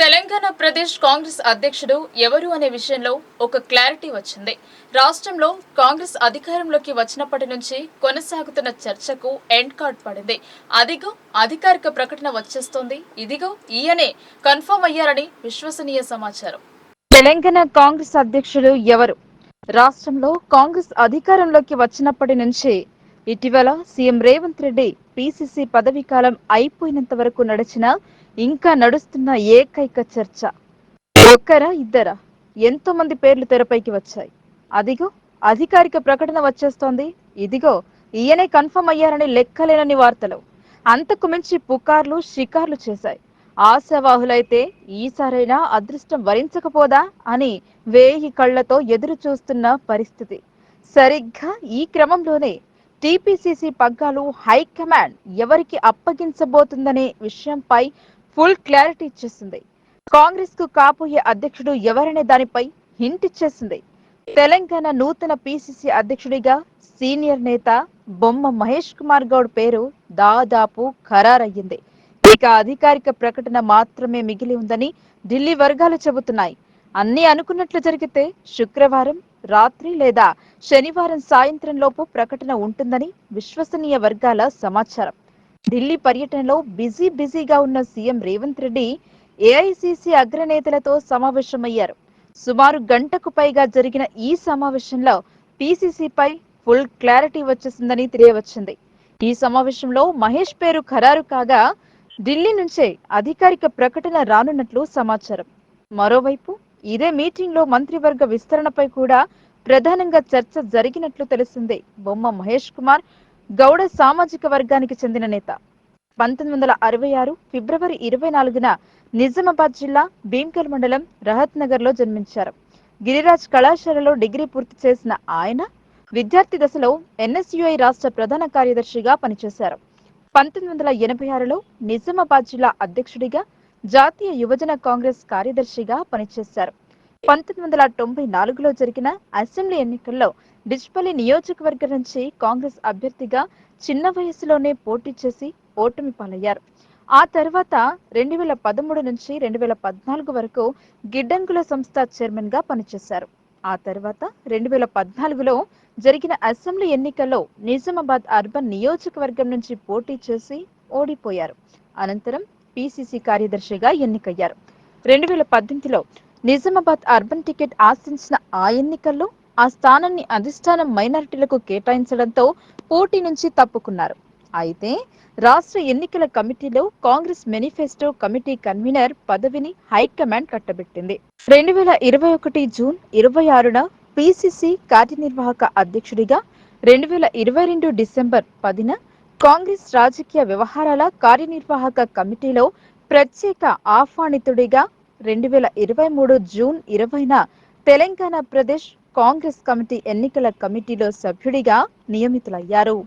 తెలంగాణ ప్రదేశ్ కాంగ్రెస్ అధ్యక్షుడు ఎవరు అనే విషయంలో ఒక క్లారిటీ వచ్చింది. రాష్ట్రంలో కాంగ్రెస్ అధికారంలోకి వచ్చినప్పటి నుంచి కొనసాగుతున్న చర్చకు ఎండ్ కార్డ్ పడింది. అదిగో అధికారిక ప్రకటన వచ్చేస్తోంది. ఇదిగో ఈయనే కన్ఫర్మ్ అయ్యారని విశ్వసనీయ సమాచారం. తెలంగాణ కాంగ్రెస్ అధ్యక్షుడు ఎవరు? రాష్ట్రంలో కాంగ్రెస్ అధికారంలోకి వచ్చినప్పటి నుంచి ఇటీవల సీఎం రేవంత్ రెడ్డి పిసిసి పదవీ కాలం అయిపోయినంత వరకు నడిచిన ఇంకా నడుస్తున్న ఏకైక చర్చ. ఒక్కరా ఇద్దరా? ఎంతో మంది పేర్లు తెరపైకి వచ్చాయి. అదిగో అధికారిక ప్రకటన వచ్చేస్తోంది. ఇదిగో ఈయనే కన్ఫర్మ్ అయ్యారని లెక్కలేనని వార్తలు. అంతకు మించి పుకార్లు షికార్లు చేశాయి. ఆశావాహులైతే ఈసారైనా అదృష్టం వరించకపోదా అని వేయి కళ్ళతో ఎదురు చూస్తున్న పరిస్థితి. సరిగ్గా ఈ క్రమంలోనే టీపీసీసీ పగ్గాలు హైకమాండ్ ఎవరికి అప్పగించబోతుందనే విషయంపై ఫుల్ క్లారిటీ ఇచ్చేసింది. కాంగ్రెస్కు కాబోయే అధ్యక్షుడు ఎవరనే దానిపై హింట్ ఇచ్చేసింది. తెలంగాణ నూతన పిసిసి అధ్యక్షుడిగా సీనియర్ నేత బొమ్మ మహేష్ కుమార్ గౌడ్ పేరు దాదాపు ఖరారయ్యింది. ఇక అధికారిక ప్రకటన మాత్రమే మిగిలి ఉందని ఢిల్లీ వర్గాలు చెబుతున్నాయి. అన్ని అనుకున్నట్లు జరిగితే శుక్రవారం రాత్రి లేదా శనివారం సాయంత్రం లోపు ప్రకటన ఉంటుందని విశ్వసనీయ వర్గాల సమాచారం. ఢిల్లీ పర్యటనలో బిజీ బిజీగా ఉన్న సీఎం రేవంత్ రెడ్డి ఏఐసిసి అగ్రనేతలతో సమావేశమయ్యారు. సుమారు గంటకు పైగా జరిగిన ఈ సమావేశంలో పై ఫుల్ క్లారిటీ వచ్చేసిందని తెలియవచ్చింది. ఈ సమావేశంలో మహేష్ పేరు ఖరారు కాగా ఢిల్లీ నుంచే అధికారిక ప్రకటన రానున్నట్లు సమాచారం. మరోవైపు ఇదే మీటింగ్లో మంత్రివర్గ విస్తరణపై కూడా ప్రధానంగా చర్చ జరిగినట్లు తెలిసింది బొమ్మ మహేష్ కుమార్ గౌడ సామాజిక వర్గానికి చెందిన నేత. పంతొమ్మిది వందల అరవై ఆరు ఫిబ్రవరి ఇరవై నాలుగున నిజామాబాద్ జిల్లా భీమ్కల్ మండలం రహత్ నగర్లో జన్మించారు. గిరిరాజ్ కళాశాలలో డిగ్రీ పూర్తి చేసిన ఆయన విద్యార్థి దశలో ఎన్ఎస్యుఐ రాష్ట్ర ప్రధాన కార్యదర్శిగా పనిచేశారు. పంతొమ్మిది వందల ఎనభై ఆరులో నిజామాబాద్ జిల్లా అధ్యక్షుడిగా జాతీయ యువజన కాంగ్రెస్ కార్యదర్శిగా పనిచేశారు. పంతొమ్మిది వందల తొంభై నాలుగులో జరిగిన అసెంబ్లీ ఎన్నికల్లో డిజ్పల్లి నియోజకవర్గం నుంచి కాంగ్రెస్ అభ్యర్థిగా చిన్న వయసులోనే పోటీ చేసి ఓటమి పాలయ్యారు. ఆ తర్వాత రెండు వేల పదమూడు నుంచి రెండు వేల పద్నాలుగు వరకు గిడ్డంగుల సంస్థ చైర్మన్గా పనిచేశారు. ఆ తర్వాత రెండు వేల పద్నాలుగులో జరిగిన అసెంబ్లీ ఎన్నికల్లో నిజామాబాద్ అర్బన్ నియోజకవర్గం నుంచి పోటీ చేసి ఓడిపోయారు. అనంతరం పిసిసి కార్యదర్శిగా ఎన్నికయ్యారు. రెండు వేల పద్దెనిమిదిలో నిజామాబాద్ అర్బన్ టికెట్ ఆశించిన ఆ ఎన్నికల్లో ఆ స్థానాన్ని అధిష్టానం మైనారిటీలకు కేటాయించడంతో పోటీ నుంచి తప్పుకున్నారు. అయితే రాష్ట్ర ఎన్నికల కమిటీలో కాంగ్రెస్ మేనిఫెస్టో కమిటీ కన్వీనర్ పదవిని హైకమాండ్ కట్టబెట్టింది. రెండు వేల ఇరవై ఒకటి జూన్ ఇరవై ఆరున పిసిసి కార్యనిర్వాహక అధ్యక్షుడిగా రెండు వేల ఇరవై రెండు డిసెంబర్ పదిన కాంగ్రెస్ రాజకీయ వ్యవహారాల కార్యనిర్వాహక కమిటీలో ప్రత్యేక ఆహ్వానితుడిగా రెండు వేల ఇరవై మూడు జూన్ ఇరవైన తెలంగాణ ప్రదేశ్ కాంగ్రెస్ కమిటీ ఎన్నికల కమిటీలో సభ్యుడిగా నియమితులయ్యారు.